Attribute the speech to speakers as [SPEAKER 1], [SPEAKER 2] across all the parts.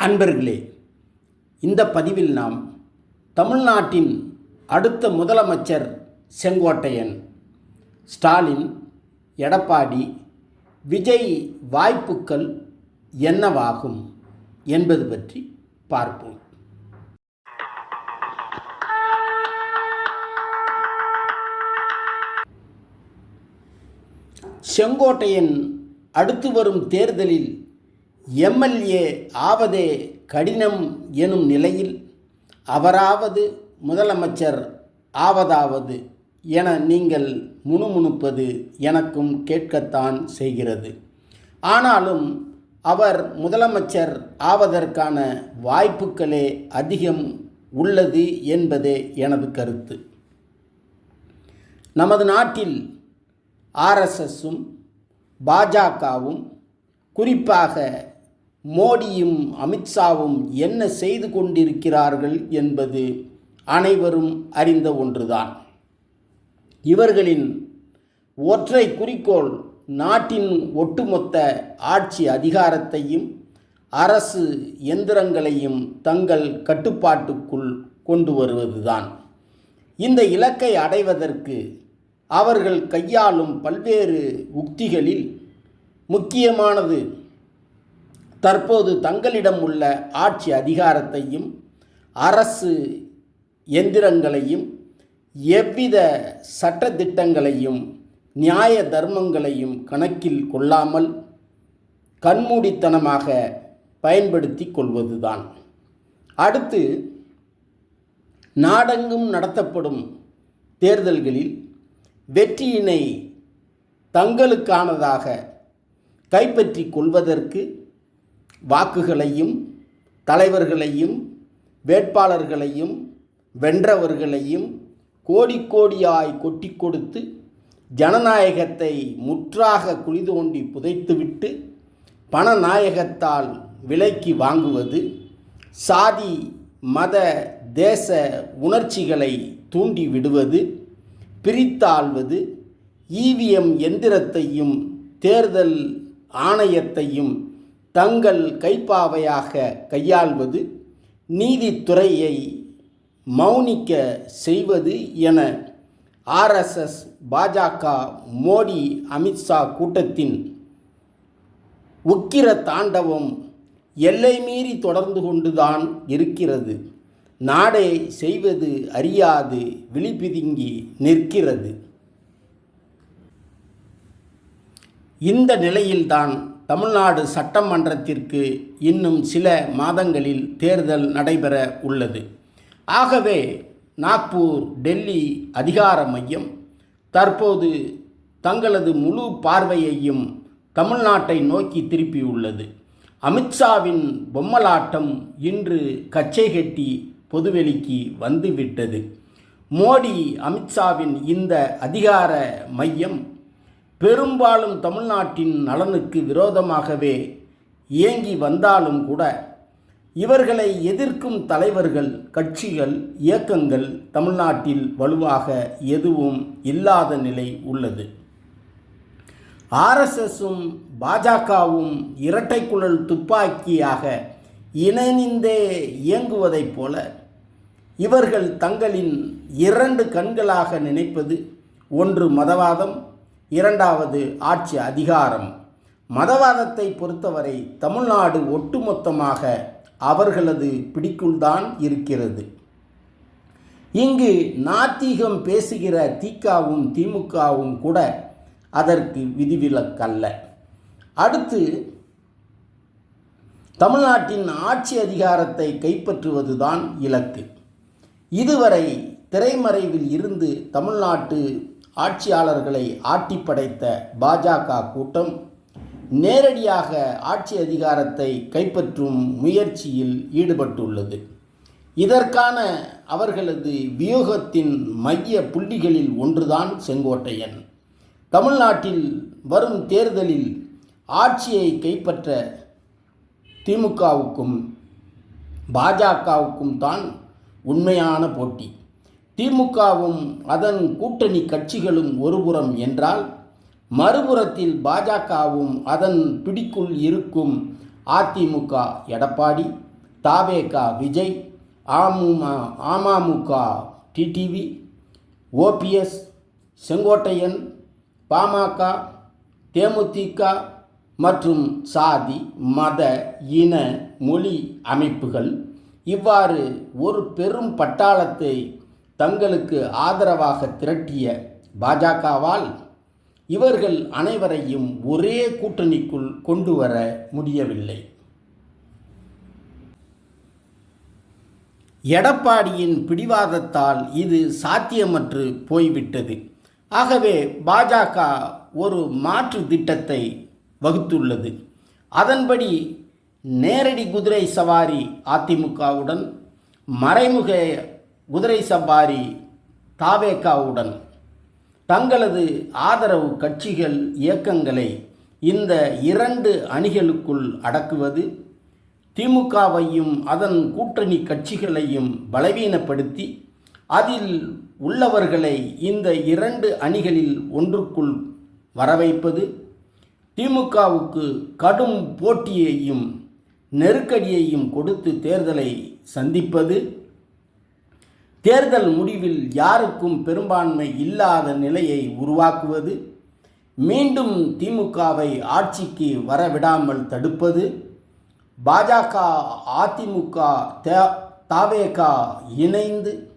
[SPEAKER 1] அன்பர்களே இந்த பதிவில் நாம் தமிழ்நாட்டின் அடுத்த முதலமைச்சர் செங்கோட்டையன் ஸ்டாலின் எடப்பாடி விஜய் வாய்ப்புக்கள் என்னவாகும் என்பது பற்றி பார்ப்போம். செங்கோட்டையன் அடுத்து வரும் தேர்தலில் எம்எல்ஏ ஆவதே கடினம் எனும் நிலையில் அவராவது முதலமைச்சர் ஆவதாவது என நீங்கள் முணுமுணுப்பது எனக்கும் கேட்கத்தான் செய்கிறது. ஆனாலும் அவர் முதலமைச்சர் ஆவதற்கான வாய்ப்புகளே அதிகம் உள்ளது என்பதே எனது கருத்து. நமது நாட்டில் ஆர்எஸ்எஸும் பாஜகவும் குறிப்பாக மோடியும் அமித்ஷாவும் என்ன செய்து கொண்டிருக்கிறார்கள் என்பது அனைவரும் அறிந்த ஒன்றுதான். இவர்களின் ஒற்றை குறிக்கோள் நாட்டின் ஒட்டுமொத்த ஆட்சி அதிகாரத்தையும் அரசு எந்திரங்களையும் தங்கள் கட்டுப்பாட்டுக்குள் கொண்டு வருவதுதான். இந்த இலக்கை அடைவதற்கு அவர்கள் கையாளும் பல்வேறு உக்திகளில் முக்கியமானது தற்போது தங்களிடம் உள்ள ஆட்சி அதிகாரத்தையும் அரசு எந்திரங்களையும் எவ்வித சட்டத்திட்டங்களையும் நியாய தர்மங்களையும் கணக்கில் கொள்ளாமல் கண்மூடித்தனமாக பயன்படுத்தி கொள்வதுதான். அடுத்து நாடெங்கும் நடத்தப்படும் தேர்தல்களில் வெற்றியினை தங்களுக்கானதாக கைப்பற்றி கொள்வதற்கு வாக்குகளையும் தலைவர்களையும் வேட்பாளர்களையும் வென்றவர்களையும் கோடி கோடியாய் கொட்டி கொடுத்து ஜனநாயகத்தை முற்றாக குழி தோண்டி புதைத்துவிட்டு பணநாயகத்தால் விலைக்கு வாங்குவது சாதி மத தேச உணர்ச்சிகளை தூண்டி விடுவது பிரித்தாள்வது ஈவிஎம் எந்திரத்தையும் தேர்தல் ஆணையத்தையும் தங்கள் கைப்பாவையாக கையாள்வது நீதித்துறையை மௌனிக்க செய்வது என ஆர்எஸ்எஸ் பாஜக மோடி அமித்ஷா கூட்டத்தின் உக்கிர தாண்டவம் எல்லை மீறி தொடர்ந்து கொண்டுதான் இருக்கிறது. நாடே செய்வது அறியாது விழிபிதுங்கி நிற்கிறது. இந்த நிலையில்தான் தமிழ்நாடு சட்டமன்றத்திற்கு இன்னும் சில மாதங்களில் தேர்தல் நடைபெற உள்ளது. ஆகவே நாக்பூர் டெல்லி அதிகார மையம் தற்போது தங்களது முழு பார்வையையும் தமிழ்நாட்டை நோக்கி திருப்பியுள்ளது அமித்ஷாவின் பொம்மலாட்டம் இன்று கச்சை கட்டி பொதுவெளிக்கு வந்துவிட்டது. மோடி அமித்ஷாவின் இந்த அதிகார மையம் பெரும்பாலும் தமிழ்நாட்டின் நலனுக்கு விரோதமாகவே இயங்கி வந்தாலும் கூட இவர்களை எதிர்க்கும் தலைவர்கள் கட்சிகள் இயக்கங்கள் தமிழ்நாட்டில் வலுவாக எதுவும் இல்லாத நிலை உள்ளது. ஆர்எஸ்எஸும் பாஜகவும் இரட்டைக்குழல் துப்பாக்கியாக இணைந்தே இயங்குவதைப் போல இவர்கள் தங்களின் இரண்டு கண்களாக நினைப்பது ஒன்று மதவாதம் இரண்டாவது ஆட்சி அதிகாரம். மதவாதத்தை பொறுத்தவரை தமிழ்நாடு ஒட்டுமொத்தமாக அவர்களது பிடிக்குள்தான் இருக்கிறது. இங்கு நாத்திகம் பேசுகிற திகாவும் திமுகவும் கூட அதற்கு விதிவிலக்கல்ல. அடுத்து தமிழ்நாட்டின் ஆட்சி அதிகாரத்தை கைப்பற்றுவதுதான் இலக்கு. இதுவரை திரைமறைவில் இருந்து தமிழ்நாட்டு ஆட்சியாளர்களை ஆட்டி படைத்த பாஜக கூட்டம் நேரடியாக ஆட்சி அதிகாரத்தை கைப்பற்றும் முயற்சியில் ஈடுபட்டுள்ளது. இதற்கான அவர்களது வியூகத்தின் மைய புள்ளிகளில் ஒன்றுதான் செங்கோட்டையன். தமிழ்நாட்டில் வரும் தேர்தலில் ஆட்சியை கைப்பற்ற திமுகவுக்கும் பாஜகவுக்கும் தான் உண்மையான போட்டி. திமுகவும் அதன் கூட்டணி கட்சிகளும் ஒருபுறம் என்றால் மறுபுறத்தில் பாஜகவும் அதன் பிடிக்குள் இருக்கும் அதிமுக எடப்பாடி தாவேகா விஜய் அமுமா அமமுக டிடிவி ஓபிஎஸ் செங்கோட்டையன் பாமக தேமுதிக மற்றும் சாதி மத இன மொழி அமைப்புகள் இவ்வாறு ஒரு பெரும் பட்டாளத்தை தங்களுக்கு ஆதரவாக திரட்டிய பாஜகவால் இவர்கள் அனைவரையும் ஒரே கூட்டணிக்குள் கொண்டு வர முடியவில்லை. எடப்பாடியின் பிடிவாதத்தால் இது சாத்தியமற்று போய்விட்டது. ஆகவே பாஜக ஒரு மாற்று திட்டத்தை வகுத்துள்ளது. அதன்படி நேரடி குதிரை சவாரி அதிமுகவுடன் மறைமுக குதிரை சவாரி தாவேகாவுடன் தங்களது ஆதரவு கட்சிகள் இயக்கங்களை இந்த இரண்டு அணிகளுக்குள் அடக்குவது திமுகவையும் அதன் கூட்டணி கட்சிகளையும் பலவீனப்படுத்தி அதில் உள்ளவர்களை இந்த இரண்டு அணிகளில் ஒன்றுக்குள் வரவைப்பது திமுகவுக்கு கடும் போட்டியையும் நெருக்கடியையும் கொடுத்து தேர்தலை சந்திப்பது தேர்தல் முடிவில் யாருக்கும் பெரும்பான்மை இல்லாத நிலையை உருவாக்குவது மீண்டும் திமுகவை ஆட்சிக்கு வரவிடாமல் தடுப்பது பாஜக அதிமுக தே- தாவேகா இணைந்து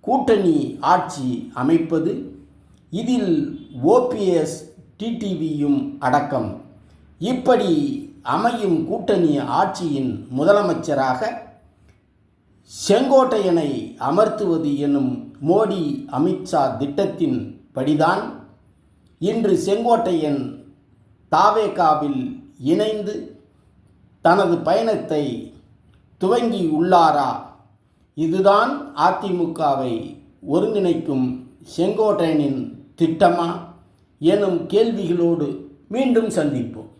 [SPEAKER 1] கூட்டணி ஆட்சி அமைப்பது இதில் ஓபிஎஸ் டிடிவியும் அடக்கம். இப்படி அமையும் கூட்டணி ஆட்சியின் முதலமைச்சராக செங்கோட்டையனை அமர்த்துவது எனும் மோடி அமித்ஷா திட்டத்தின் படிதான். இன்று செங்கோட்டையன் தாவேகாவில் இணைந்து தனது பயணத்தை துவங்கியுள்ளாரா இதுதான் அதிமுகவை ஒருங்கிணைக்கும் செங்கோட்டையனின் திட்டமா? எனும் கேள்விகளோடு மீண்டும் சந்திப்போம்.